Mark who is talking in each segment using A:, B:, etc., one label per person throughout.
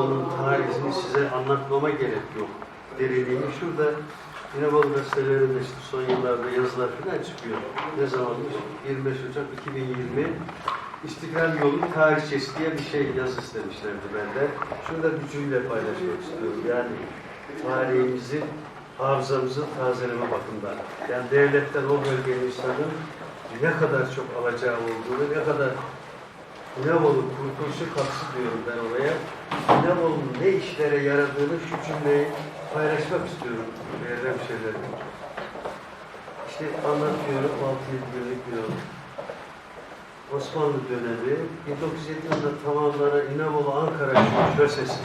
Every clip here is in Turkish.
A: İnebolu'nun tarihini size anlatmama gerek yok. Derinliğini şurada İnebolu gazetelerinde işte son yıllarda yazılar falan çıkıyor. Ne zamanmış? 25 Ocak 2020 İstiklal Yolu Tarihçesi diye bir şey yazı istemişlerdi benden. Şurada bir cümle paylaşmak istiyorum. Yani tarihimizi, hafızamızı tazeleme bakımından. Yani devletten o bölgenin insanın ne kadar çok alacağı olduğunu, ne kadar İnebolu kurtuluşu kapsı diyorum ben oraya. İnebolu'nun ne işlere yaradığını şu cümleyi paylaşmak istiyorum değerli hemşehrilerim. İşte anlatıyorum 6-7 yıllık bir yol. Osmanlı dönemi 1907 yılında tamamlanan İnebolu Ankara Şosesi.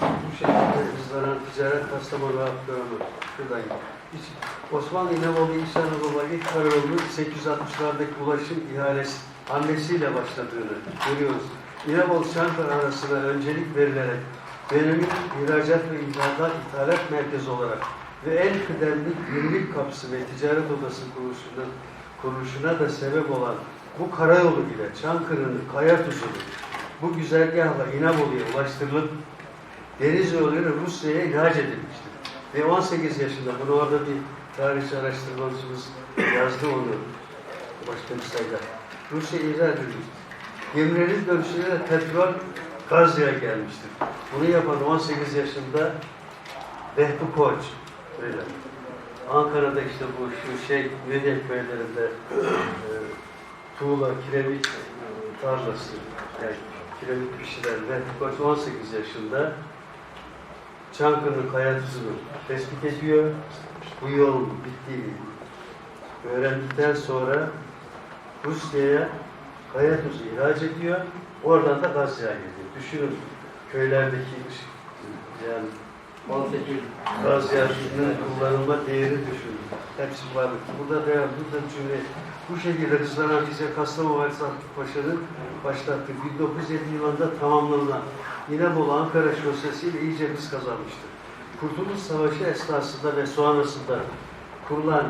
A: Bu şekilde hızlanan ticaret Kastamonu aktarımı. Şuradan hiç Osmanlı İç Anadolu'ya ilk karayolunun 860'lardaki ulaşım ihalesi hamlesiyle başladığını görüyoruz. İnebolu Çankara arasına öncelik verilerek dönemin ihracat ve ithalat, ithalat merkezi olarak ve en kıdemli birlik kapısı ve ticaret odası kuruluşuna, kuruluşuna da sebep olan bu karayolu ile Çankırı'nın kaya tuzunu bu güzergahla İnebolu'ya ulaştırılıp deniz yoluyla Rusya'ya ihraç edilmiştir. Ve 18 yaşında, bunu orada bir tarihçi araştırmacımız yazdı onu başka bir sayıda. Rusya ihraç edilmiştir. Gemilerin dönüşüyle petrol gaz yağı gelmiştir. Bunu yapan 18 yaşında Vehbi Koç. Öyle. Ankara'da işte bu şu şey Medya köylerinde e, tuğla, kiremit e, tarlası yani kiremit kişiler Vehbi Koç 18 yaşında Çankırı'nın kaya tuzunu tespit ediyor. Bu yol bittiğini öğrendikten sonra Rusya'ya kaya tuzu ihraç ediyor. Oradan da gaz yağı geliyor. Düşünün köylerdeki yani
B: 18
A: gaz yağının kullanılma değeri düşünün. Hepsi var. Burada da burada cümle bu şekilde hızlanan bize Kastamonu Abdülhamit Paşa'nın başlattığı 1907 yılında tamamlanan İnebolu Ankara Şosesi ile iyice hız kazanmıştır. Kurtuluş Savaşı esnasında ve sonrasında kurulan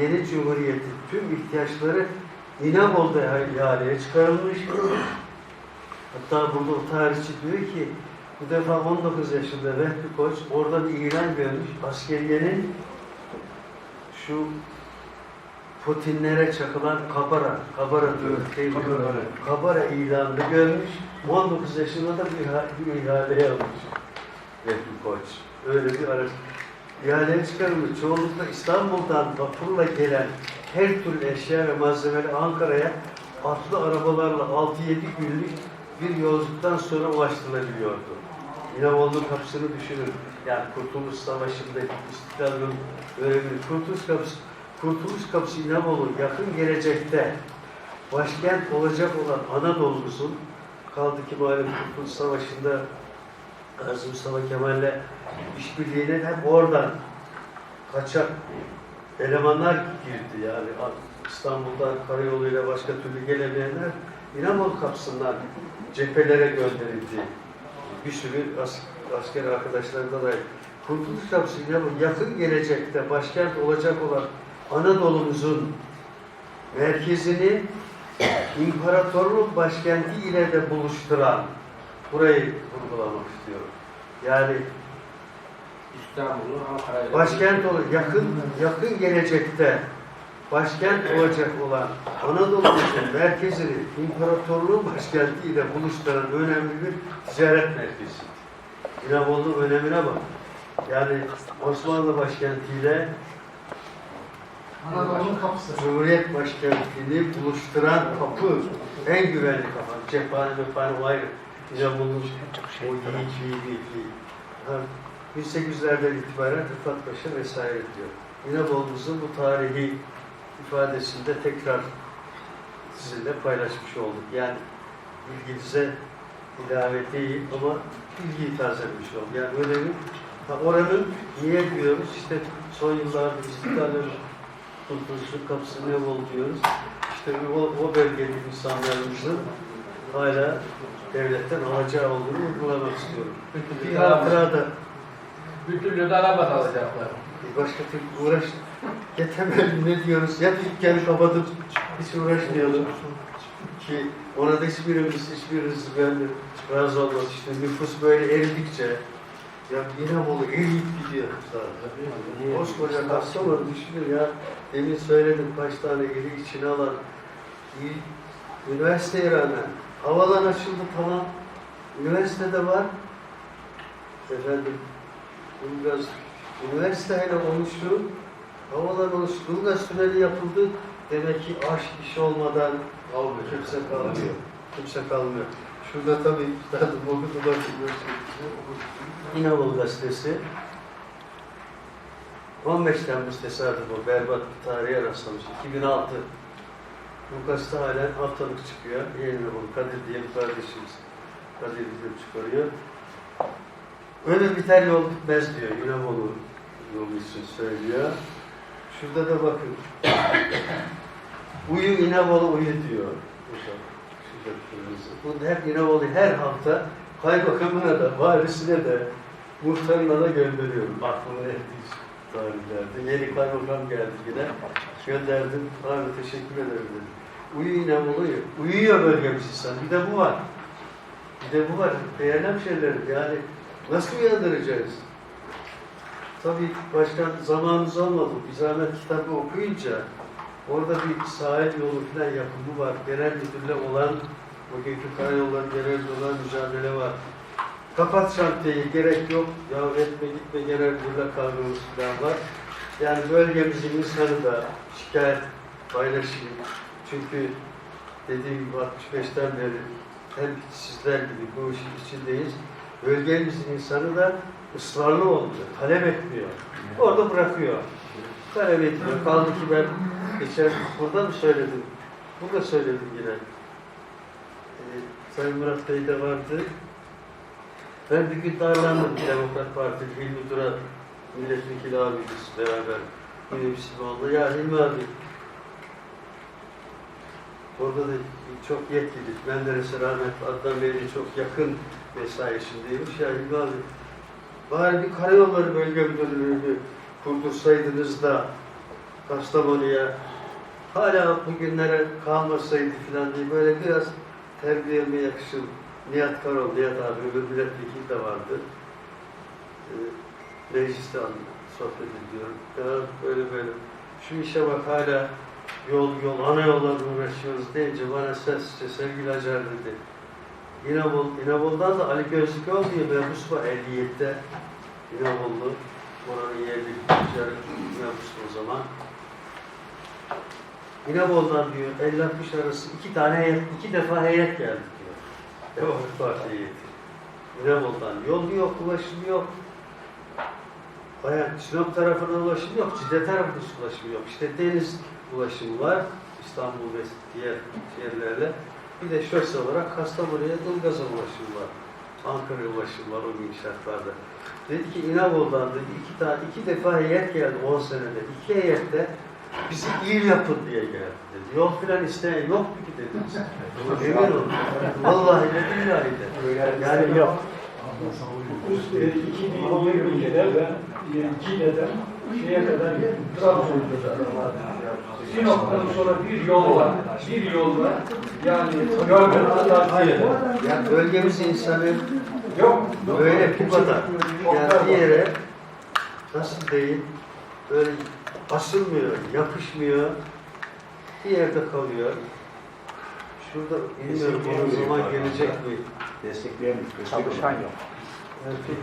A: yeni cumhuriyetin tüm ihtiyaçları İnebolu'da ihaleye çıkarılmış. Hatta burada o tarihçi diyor ki bu defa 19 yaşında Vehbi Koç orada bir ilan görmüş. Askeriyenin şu Putinlere çakılan kabara, kabara diyor. Şey,
B: Kabara.
A: kabara ilanını görmüş. 19 yaşında da bir, bir ihaleye almış. Vehbi Koç. Öyle bir araç. İhaleye çıkarılmış. Çoğunlukla İstanbul'dan vapurla gelen her türlü eşya ve malzemeleri Ankara'ya atlı arabalarla 6-7 günlük bir yolculuktan sonra ulaştırılabiliyordu. İnebolu kapısını düşünün. Yani Kurtuluş Savaşı'ndaki İstiklal'ın önemli. Kurtuluş Kapısı, Kurtuluş Kapısı İnebolu yakın gelecekte başkent olacak olan Anadolu'muzun kaldı ki malum Kurtuluş Savaşı'nda Gazi Mustafa Kemal'le işbirliğine hep oradan kaçak elemanlar girdi yani İstanbul'dan karayoluyla başka türlü gelemeyenler İnebolu kapısından cephelere gönderildi. Bir sürü as asker arkadaşlarında da Kurtuluş Kapısı İnebolu yakın gelecekte başkent olacak olan Anadolu'muzun merkezini imparatorluk başkenti ile de buluşturan burayı vurgulamak istiyorum. Yani
B: İstanbul'u Ankara'ya
A: başkent olur, yakın yakın gelecekte başkent olacak olan Anadolu'nun merkezini imparatorluğun başkentiyle buluşturan önemli bir ticaret merkezi. İnebolu'nun önemine bak. Yani Osmanlı başkentiyle
C: Anadolu'nun kapısı.
A: Cumhuriyet başkentini buluşturan kapı, en güvenli kapı. Cephane mephane o ayrı. İnebolu'nun o yiğit, yiğit, yiğit. Ha, 1800'lerden itibaren Rıfat Paşa vesaire diyor. İnebolu'muzun bu tarihi ifadesinde tekrar sizinle paylaşmış olduk. Yani bilginize ilave değil ama bilgiyi tazelemiş olduk. Yani önemi ha, oranın niye diyoruz? İşte son yıllarda İstiklal'in kurtuluşun kapısı ne oldu diyoruz. İşte o, o bölgenin insanlarımızın hala devletten alacağı olduğunu vurgulamak istiyorum. Bir hatıra da
B: Bir türlü de araba alacaklar.
A: bir başka türlü uğraş yetemel ne diyoruz? Ya dükkanı kapatıp hiç uğraşmayalım. Ki ona da hiçbirimiz, hiçbirimiz ben razı olmaz. İşte nüfus böyle eridikçe ya İnebolu eriyip gidiyor zaten. Koskoca Kastamonu düşünün ya. Demin söyledim kaç tane ili içine alan il, üniversiteye rağmen havalan açıldı tamam. Üniversitede var. Efendim Ilgaz üniversiteyle oluştu. Havalan oluştu. Ilgaz tüneli yapıldı. Demek ki aşk iş olmadan kimse kalmıyor. Kimse kalmıyor. Şurada tabii üstadım okudular. İnebolu gazetesi. 15 Temmuz tesadüf o berbat bir tarihe rastlamış. 2006. Bu gazete halen haftalık çıkıyor. Yayınlı bunu Kadir diye bir kardeşimiz. Kadir bizim çıkarıyor. Öyle biter yol bitmez diyor. İnebolu yolu için söylüyor. Şurada da bakın. Uyu İnebolu uyu diyor. Bu her İnebolu her hafta kaymakamına da, varisine de, muhtarına da gönderiyorum. Aklıma erdiği tarihlerde. Yeni kaymakam geldi yine. Gönderdim. Abi teşekkür ederim dedim. Uyu İnebolu uyu. Uyuyor bölgemiz insan. Bir de bu var. Bir de bu var. Değerli hemşehrilerim yani nasıl uyandıracağız? Tabii başkan zamanımız olmadı. Bir zahmet kitabı okuyunca orada bir sahil yolu falan yapımı var. Genel müdürle olan, bugünkü karayolları genel olan mücadele var. Kapat şantiyeyi, gerek yok. Ya etme gitme genel müdürle kavramımız falan var. Yani bölgemizin insanı da şikayet paylaşayım. Çünkü dediğim gibi 65'ten beri hem sizler gibi bu işin içindeyiz. Bölgemizin insanı da ısrarlı oluyor, talep etmiyor. Orada bırakıyor. Talep etmiyor. Kaldı ki ben geçen burada mı söyledim? Burada söyledim yine. Ee, Sayın Murat Bey de vardı. Ben gün darlandım Demokrat Parti İl Müdürü milletvekili abimiz beraber minibüsüm oldu. Ya Hilmi abi Orada da çok yetkili. Menderes'e rahmetli Adnan Bey'le çok yakın mesaisindeymiş. Ya Hilmi abi bari bir karayolları bölge müdürlüğünü kurdursaydınız da Kastamonu'ya hala bugünlere kalmasaydı falan diye böyle biraz terbiyeme yakışır. Nihat Karol, Nihat abi öbür milletvekili de vardı. Ee, mecliste sohbet ediyorum. Ya böyle böyle. Şu işe bak hala yol yol ana yollarla uğraşıyoruz deyince bana sessizce sevgili Acar dedi. İnebol, İnebol'dan da Ali Gözlükoğlu diye mebus var 57'de. İnebollu. Oranın yerli ticaret mebus o zaman. İnebol'dan diyor 50-60 arası iki tane iki defa heyet geldi diyor. Demokrat Parti heyeti. İnebol'dan yol yok, ulaşım yok. Bayağı Sinop tarafına ulaşım yok, Cide tarafına ulaşım yok. İşte deniz ulaşımı var, İstanbul ve diğer yerlerle. Bir de şöyle olarak Kastamonu'ya Ilgaz'a ulaşım var. Ankara'ya ulaşım var o gün şartlarda. Dedi ki İnebolu'dan dedi iki, iki defa heyet geldi 10 senede. İki heyette bizi il yapın diye geldi dedi. Yol filan isteyen yok mu ki dedi. Emin olun. Vallahi de billahi de. Yani yok.
C: 2022'de ben Cide'den şeye kadar. Trabzon'da Sinop'tan sonra bir yol var. Bir yol var. Yani. Hayır.
A: Yani bölgemiz insanı
C: Yok.
A: böyle bu kadar. Yani bir yere nasıl değil böyle asılmıyor, yapışmıyor. Bir yerde kalıyor. Şurada bilmiyorum o zaman gelecek mi?
D: Destekleyen çalışan yok.
A: Erkek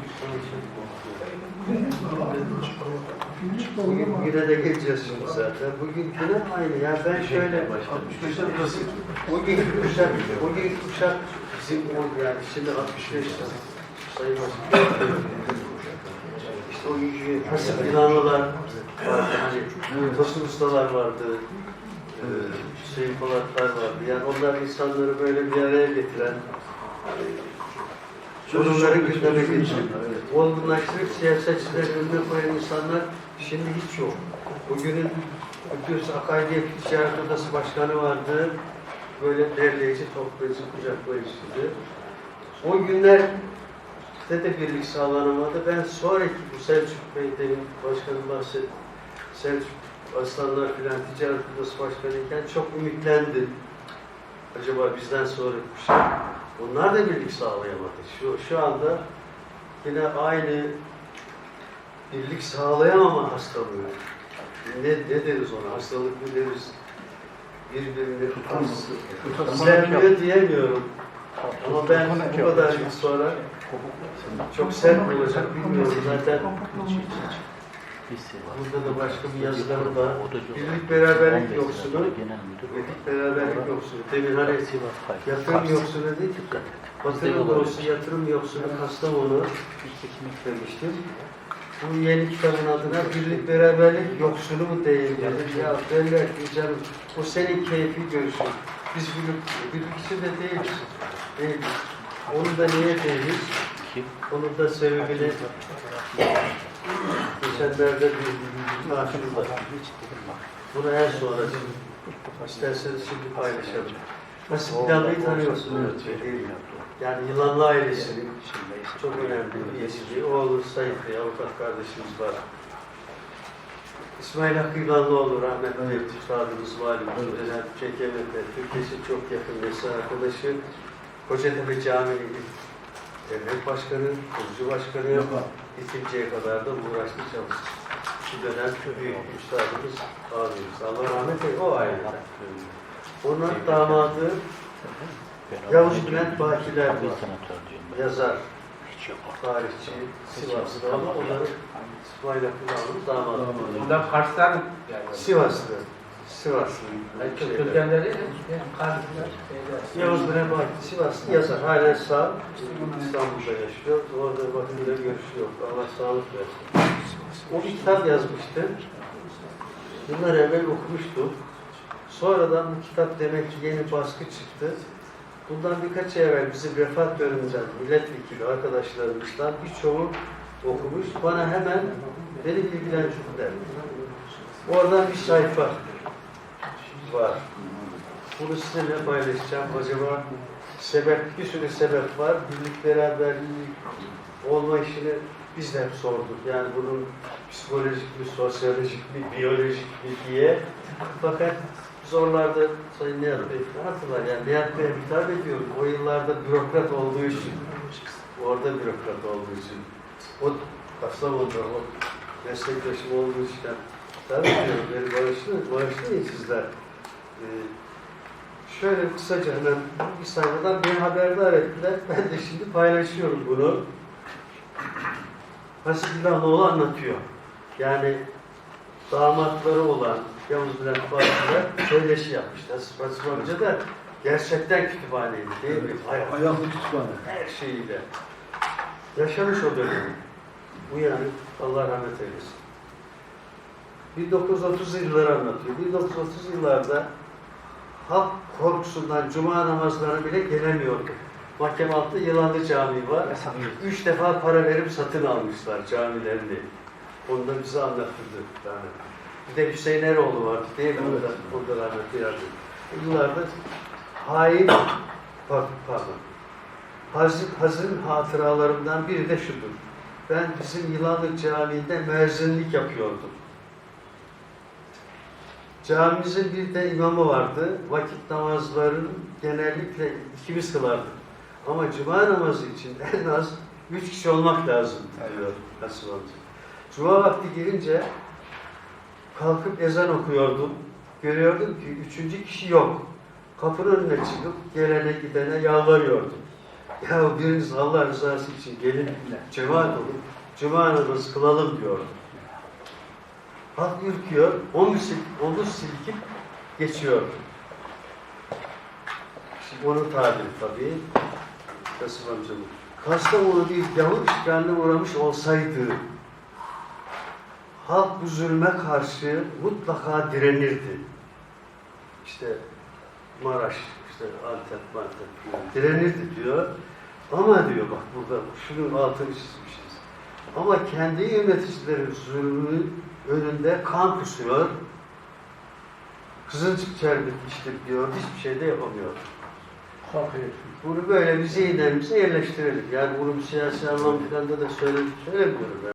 A: Bugün, bugüne de geleceğiz şimdi zaten. Bugünküne aynı. Yani ben şöyle bugün kuşak, bugün kuşak bizim o yani şimdi 65 sayı başkanı. O Hasip İlanolar vardı. Hani Tosun Ustalar vardı. Ee, Hüseyin Polatlar vardı. Yani onlar insanları böyle bir araya getiren sorunları gündeme getiren, olgunlaştırıp siyasetçilerin önüne koyan insanlar şimdi hiç yok. Bugünün Kudüs Akaidiye Ticaret Odası Başkanı vardı. Böyle derleyici, toplayıcı, kucaklayıcıydı. O günler de birlik sağlanamadı. Ben sonraki bu Selçuk Bey demin başkanım bahsetti. Selçuk Aslanlar filan ticaret odası başkanıyken çok ümitlendim. acaba bizden sonra kuşak onlar da birlik sağlayamadı. Şu, şu anda yine aynı birlik sağlayamama hastalığı. Ne, ne deriz ona? Hastalık mı deriz? Birbirini sevmiyor diyemiyorum. Ama ben bu kadar yıl sonra çok sert olacak bilmiyorum zaten. Burada da başka bir yazılarım var. Birlik beraberlik yoksunu, birlik beraberlik yoksunu. Demin hani yatırım yoksunu dedik. Batırım doğrusu yatırım yoksunu Kastamonu demiştim. Bu yeni kitabın adına birlik beraberlik yoksunu mu değil dedim. Ya derler ki canım o senin keyfi görüşün. Biz birlik, birlik içinde değiliz. Değiliz. Onu da niye değiliz? Onun da sebebini geçenlerde bir karşımda. Bunu en sonra isterseniz şimdi paylaşalım. Nasip Planlı'yı tanıyorsunuz. değil mi? Yani Yılanlı ailesinin çok önemli bir üyesi. Oğlu Sayın Bey, avukat kardeşimiz var. İsmail Hakkı Yılanlıoğlu rahmetli üstadımız valimiz. Özel Çekemet'te Türkiye'si çok yakın mesai arkadaşı. Kocatepe Camii devlet başkanı, kurucu başkanı bitinceye kadar da uğraştı çalıştı. Şu dönem büyük üstadımız abimiz. Allah rahmet eylesin o aileden. Onun damadı Yavuz Bülent Bakiler var. Yazar, tarihçi, Sivaslı ama onların İsmail Hakkı'nın damadı.
B: Bundan Kars'tan.
A: Sivaslı. Sivaslı.
B: Çok kökenleri Kars'tan şeyler.
A: Yavuz Bakir Sivaslı yazar. Halen sağ. İstanbul'da yaşıyor. Orada vaktiyle görüşüyor. Allah sağlık versin. O bir kitap yazmıştı. Yıllar evvel okumuştum. Sonradan bu kitap demek ki yeni baskı çıktı. Bundan birkaç ay evvel bizim refah bölümünden milletvekili arkadaşlarımızdan birçoğu okumuş. Bana hemen beni bilgilendirdiler. Oradan bir sayfa var. Bunu sizinle paylaşacağım. Acaba sebep, bir sürü sebep var. Birlik beraberlik olma işini biz de hep sorduk. Yani bunun psikolojik mi, sosyolojik mi, biyolojik mi diye. Fakat zorlarda Sayın Nihat Bey hatırlar. Yani Nihat Bey'e hitap ediyorum. O yıllarda bürokrat olduğu için, orada bürokrat olduğu için, o Kastamonu'da o meslektaşım olduğu için tabii diyorum, beni bağışlayın, bağışlayın sizler. Ee, şöyle kısaca hemen bir sayfadan beni haberdar ettiler. Ben de şimdi paylaşıyorum bunu. Hasip İlhanoğlu anlatıyor. Yani damatları olan Yavuz Bülent Bahçeli'ler söyleşi yapmışlar. Hasip amca da gerçekten kütüphaneydi değil mi? Ay,
C: Ayaklı kütüphane.
A: her şeyiyle. Yaşamış o dönemi. Bu yani Allah rahmet eylesin. 1930 yılları anlatıyor. 1930 yıllarda halk korkusundan cuma namazlarına bile gelemiyordu. Mahkeme altında Yılanlı Camii var. Üç defa para verip satın almışlar camilerini. Onu da bize anlattırdı. Yani. Bir de Hüseyin Eroğlu vardı değil mi?
C: Evet.
A: Orada, orada rahmetli yardım. Yıllarda hain, pardon, pardon. Hazır, hazır hatıralarımdan biri de şudur. Ben bizim Yılanlı Camii'nde müezzinlik yapıyordum. Camimizin bir de imamı vardı. Vakit namazların genellikle ikimiz kılardık. Ama cuma namazı için en az üç kişi olmak lazım diyor Hasan amca. Cuma vakti girince kalkıp ezan okuyordum. Görüyordum ki üçüncü kişi yok. Kapının önüne çıkıp gelene gidene yalvarıyordum. Ya biriniz Allah rızası için gelin cemaat olun, cuma namazı kılalım diyordum. Halk ürküyor, omuz, sil- omuz silkip geçiyor. Şimdi onun tabiri tabii. Kasım amcamın. Kastamonu bir gavur işgaline uğramış olsaydı halk bu zulme karşı mutlaka direnirdi. İşte Maraş, işte Antep, Mantep direnirdi diyor. Ama diyor bak burada şunun altını çizmişiz. Ama kendi yöneticilerin zulmü önünde kan kusuyor. Kızılcık çerbetmiştir diyor. Hiçbir şey de yapamıyor.
C: Korkuyor.
A: Bunu böyle bir zihinlerimize yerleştirelim. Yani bunun siyasi anlam falan da söylemiyorum.